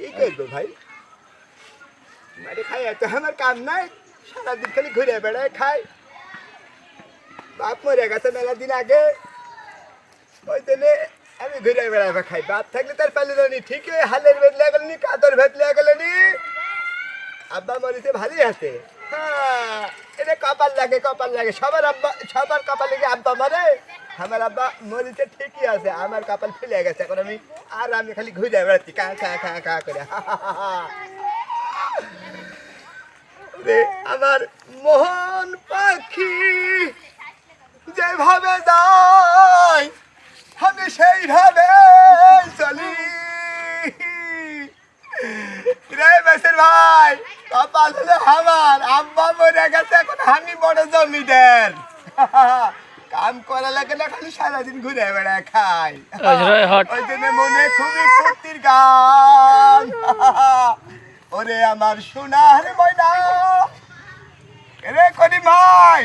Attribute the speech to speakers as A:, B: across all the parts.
A: কি করব ভাই? মানে খাই এত আমার কাম নাই, সারাদিন খালি ঘুরে বেড়ায় খাই বাপ মরে গেছে মেলা দিন আগে। ওই দিনে আমি ঘুরে বেড়াবে খাই। বাপ থাকলে তার পালিল নি ঠিকই হালের বেদলে গেলনি, কাদর ভেদলে গেলনি। আব্বা মরিতে ভালোই আছে। হ্যাঁ এটা কপাল লাগে কপাল লাগে। সবার আব্বা, সবার কপাল লাগে আব্বা মারে। আমার আব্বা মরিতে ঠিকই আছে, আমার কপাল ফেলে গেছে। এখন আমি আর আমি খালি ঘুরে বেড়াচ্ছি, কা কা কা কা করে। আমার মোহন পাখি যেভাবে যায়, আমি সেইভাবে চলি। রে, বেসের ভাই। কপাল হলো আমার আব্বা মরে গেছে এখন আমি বড় জমিদার কাম করা লাগে না খালি সারাদিন ঘুরে বেড়ায় খাই ওই জন্য মনে খুবই ফুর্তির গান। ওরে আমার সোনার ময়না। রে করি ভাই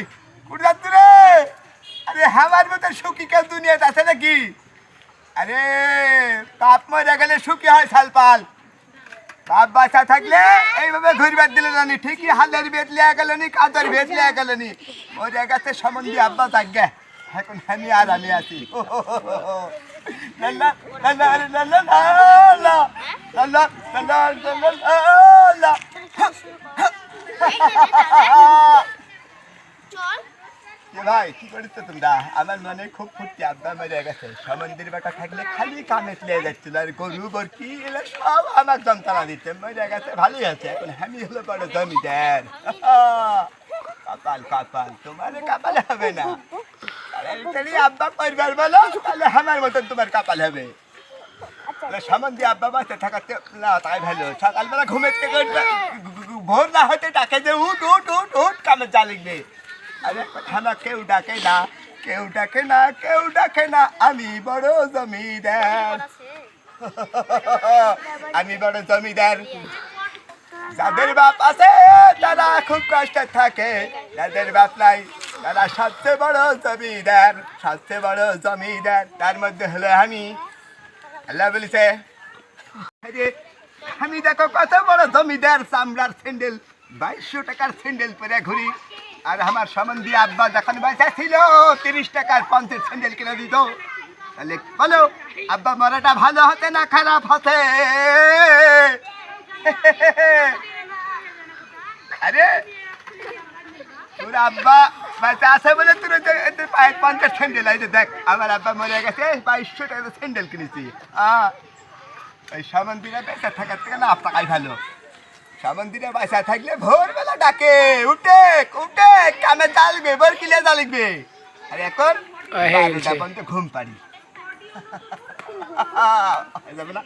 A: রে। আরে আমার মতো সুখী কেউ দুনিয়াতে আছে নাকি? আরে বাপ মরে গেলে সুখী হয় সালপাল। বাপ বাচ্চা থাকলে এইভাবে ঘুরবার দিলে জানি ঠিকই হালের বেদ লিয়া গেলনি কাদের বেদ লিয়া গেলনি ওর জায়গাতে সম্বন্ধে আব্বা থাকবে এখন আমি আর আমি আছি লা ভাই কি আমার মনে খুব গেছে। সমন্দির থাকলে খালি আর গরু সব আমার গেছে ভালোই হলো কপাল কপাল হবে না। আব্বা বলো মতন তোমার কপাল হবে। সম্বন্ধে আব্বা বাচ্চা থাকাতে না তাই ভালো। সকালবেলা উঠবে, ভোর না হতে ডাকে যে উঠ উঠ উঠ উঠ কামে যা লিখবে আরে কথা না কেউ ডাকে না কেউ ডাকে না কেউ ডাকে না আমি বড় জমিদার। আমি বড় জমিদার। যাদের বাপ আছে তারা খুব কষ্টে থাকে। যাদের বাপ নাই তারা সবচেয়ে বড় জমিদার সবচেয়ে বড় জমিদার। তার মধ্যে হলো আমি। আল্লাহ বলিছে আমি দেখো কত বড় জমিদার চামড়ার স্যান্ডেল বাইশশো টাকার স্যান্ডেল পরে ঘুরি। আর আমার সম্বন্ধী আব্বা যখন পয়সা ছিল তিরিশ টাকার পঞ্চাশ স্যান্ডেল কিনে দিত। তাহলে বলো, আব্বা মরাটা ভালো হতে না খারাপ হতে? আরে, তোর আব্বা বাচ্চা আছে বলে তোর পায়ে পঞ্চাশ স্যান্ডেল যে দেখ, আমার আব্বা মরে গেছে, বাইশশো টাকা স্যান্ডেল কিনেছি। আহ ওই সামন্দিরা বেঁচে থাকার থেকে না টাকাই ভালো। সামন্দিরা বাসা থাকলে ভোরবেলা ডাকে উঠে উঠে কামে চালবে বোর কিলে চালিকবে আর এখন
B: হয়ে
A: ঘুম পারি যাবে না